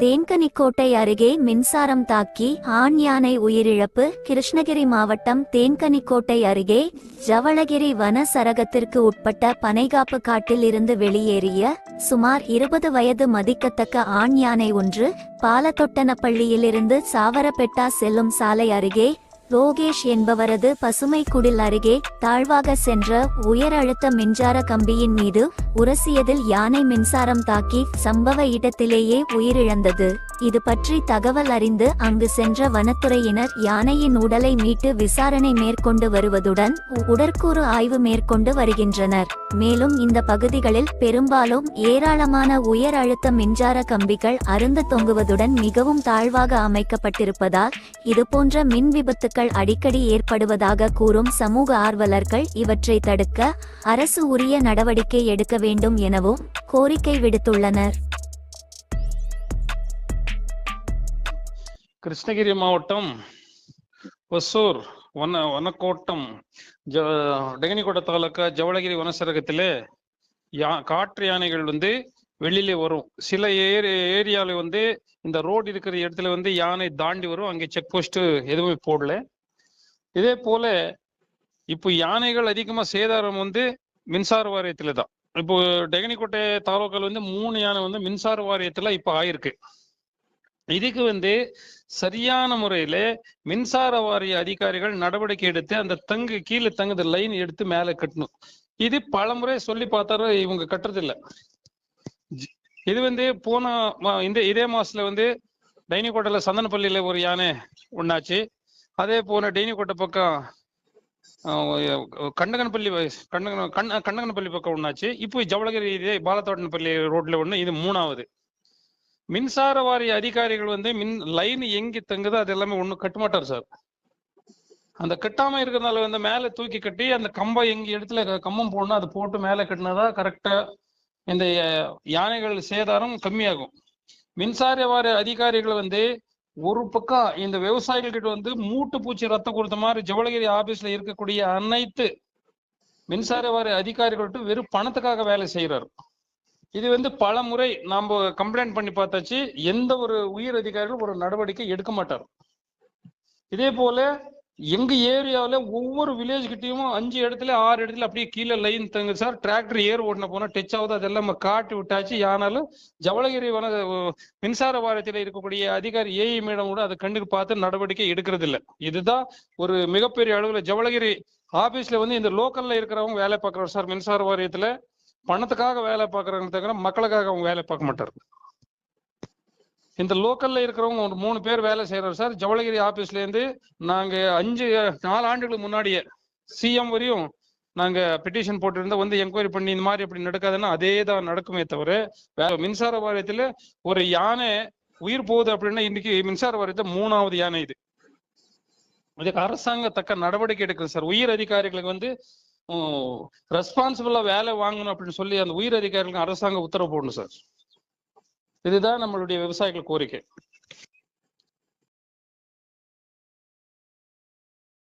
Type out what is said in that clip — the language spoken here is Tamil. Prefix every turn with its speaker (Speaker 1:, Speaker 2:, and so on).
Speaker 1: தேன்கனிக்கோட்டை அருகே மின்சாரம் தாக்கி ஆண் யானை உயிரிழப்பு. கிருஷ்ணகிரி மாவட்டம் தேன்கனிக்கோட்டை அருகே ஜவளகிரி வன சரகத்திற்கு உட்பட்ட பனைகாப்பு காட்டில் இருந்து வெளியேறிய சுமார் இருபது வயது மதிக்கத்தக்க ஆண் யானை ஒன்று பாலத்தொட்டனப்பள்ளியிலிருந்து சாவரப்பெட்டா செல்லும் சாலை அருகே ரோகேஷ் என்பவரது பசுமை குடில் அருகே தாழ்வாக சென்ற உயர் அழுத்த மின்சார கம்பியின் மீது உரசியதில் யானை மின்சாரம் தாக்கி சம்பவ இடத்திலேயே உயிரிழந்தது. இது பற்றி தகவல் அறிந்து அங்கு சென்ற வனத்துறையினர் யானையின் உடலை மீட்டு விசாரணை மேற்கொண்டு வருவதுடன் உடற்கூறு ஆய்வு மேற்கொண்டு வருகின்றனர். மேலும் இந்த பகுதிகளில் பெரும்பாலும் ஏராளமான உயர் அழுத்த மின்சார கம்பிகள் அருந்து தொங்குவதுடன் மிகவும் தாழ்வாக அமைக்கப்பட்டிருப்பதால் இதுபோன்ற மின் விபத்துக்கள் விபத்துக்கள் அடிக்கடி ஏற்படுவதாக கூறும் சமூக ஆர்வலர்கள் இவற்றை தடுக்க அரசு உரிய நடவடிக்கை எடுக்க வேண்டும் எனவும் கோரிக்கை விடுத்துள்ளனர்.
Speaker 2: கிருஷ்ணகிரி மாவட்டம் ஒசூர் வன வனக்கோட்டம் ஜ டெங்கனிக்கோட்டை தாலுக்கா ஜவளகிரி வனச்சரகத்திலே யா காற்று யானைகள் வந்து வெளியில வரும். சில ஏரி ஏரியால வந்து இந்த ரோடு இருக்கிற இடத்துல வந்து யானை தாண்டி வரும். அங்கே செக் போஸ்ட் எதுவுமே போடல. இதே போல இப்போ யானைகள் அதிகமா சேதாரம் வந்து மின்சார வாரியத்துல தான். இப்போ டெகனிக்கோட்டை தாலுக்கால வந்து மூணு யானை வந்து மின்சார வாரியத்துல இப்போ ஆயிருக்கு. இதுக்கு வந்து சரியான முறையில மின்சார வாரிய அதிகாரிகள் நடவடிக்கை எடுத்து அந்த தங்கு கீழே தங்குது லைன் எடுத்து மேல கட்டணும். இது பலமுறை சொல்லி பார்த்தாலும் இவங்க கட்டுறது இல்ல இது வந்து போன மா- இந்த இதே மாசத்துல வந்து டைனிக்கோட்டையில சந்தனப்பள்ளியில ஒரு யானை ஒன்னாச்சு அதே போன டைனிகோட்டை பக்கம் கண்டகன்பள்ளி கண்டகன் கண் கண்டகன்பள்ளி பக்கம் ஒன்றாச்சு இப்போ ஜவளகிரி இதே பாலத்தோட்டன்பள்ளி ரோட்ல ஒன்று இது மூணாவது. மின்சார வாரிய அதிகாரிகள் வந்து மின் லைன் எங்கே தங்குதோ அது எல்லாமே ஒண்ணும் கட்ட மாட்டார் சார். அந்த கட்டாம இருக்கிறதுனால வந்து மேலே தூக்கி கட்டி அந்த கம்பம் எங்க இடத்துல கம்பம் போடணும் அது போட்டு மேலே கட்டினதா கரெக்டா இந்த யானைகள் சேதாரம் கம்மியாகும். மின்சார வாரிய அதிகாரிகள் வந்து ஒரு பக்கம் இந்த விவசாயிகள் கிட்ட வந்து மூட்டு பூச்சி ரத்தம் கொடுத்த மாதிரி ஜவளகிரி ஆபீஸ்ல இருக்கக்கூடிய அனைத்து மின்சார வாரிய அதிகாரிகள்ட்ட வெறும் பணத்துக்காக வேலை செய்யறாரு இது வந்து பல முறை நாம கம்ப்ளைண்ட் பண்ணி பார்த்தாச்சு. எந்த ஒரு உயர் அதிகாரிகளும் ஒரு நடவடிக்கை எடுக்க மாட்டார். இதே போல எங்க ஏரியாவில ஒவ்வொரு வில்லேஜ் கிட்டயும் அஞ்சு இடத்துல ஆறு இடத்துல அப்படியே கீழே லைன் தங்க சார். டிராக்டர் ஏர் ஓட்டின போனா டச் ஆகுது. அதெல்லாம் நம்ம காட்டி விட்டாச்சு. ஆனாலும் ஜவளகிரி வன மின்சார வாரியத்தில் இருக்கக்கூடிய அதிகாரி ஏஇ மேடம் கூட அதை கண்டுக்கு பார்த்து நடவடிக்கை எடுக்கிறது இல்லை. இதுதான் ஒரு மிகப்பெரிய அளவுல ஜவளகிரி ஆபீஸ்ல வந்து இந்த லோக்கல்ல இருக்கிறவங்க வேலை பார்க்குறோம் சார். மின்சார வாரியத்துல பணத்துக்காக வேலை பார்க்கறாங்க தவிர மக்களுக்காக அவங்க வேலை பார்க்க மாட்டாரு. இந்த லோக்கல்ல இருக்கிறவங்க ஒரு மூணு பேர் வேலை செய்யறாரு சார். ஜவளகிரி ஆபீஸ்ல இருந்து நாங்க அஞ்சு நாலு ஆண்டுகளுக்கு முன்னாடியே சிஎம் வரையும் நாங்க பெட்டிஷன் போட்டிருந்தா வந்து என்கொயரி பண்ணி இந்த மாதிரி அப்படி நடக்காதுன்னா அதே தான் நடக்குமே தவிர வேற மின்சார வாரியத்துல ஒரு யானை உயிர் போகுது அப்படின்னா இன்னைக்கு மின்சார வாரியத்தை மூணாவது யானை இது. இதுக்கு அரசாங்கம் தக்க நடவடிக்கை எடுக்குது சார். உயிர் அதிகாரிகளுக்கு வந்து ரெஸ்பான்சிபிளா வேலை வாங்கணும் அப்படின்னு சொல்லி அந்த உயிர் அதிகாரிகளுக்கு அரசாங்கம் உத்தரவு போடணும் சார். இதுதான் நம்மளுடைய விவசாயிகள் கோரிக்கை.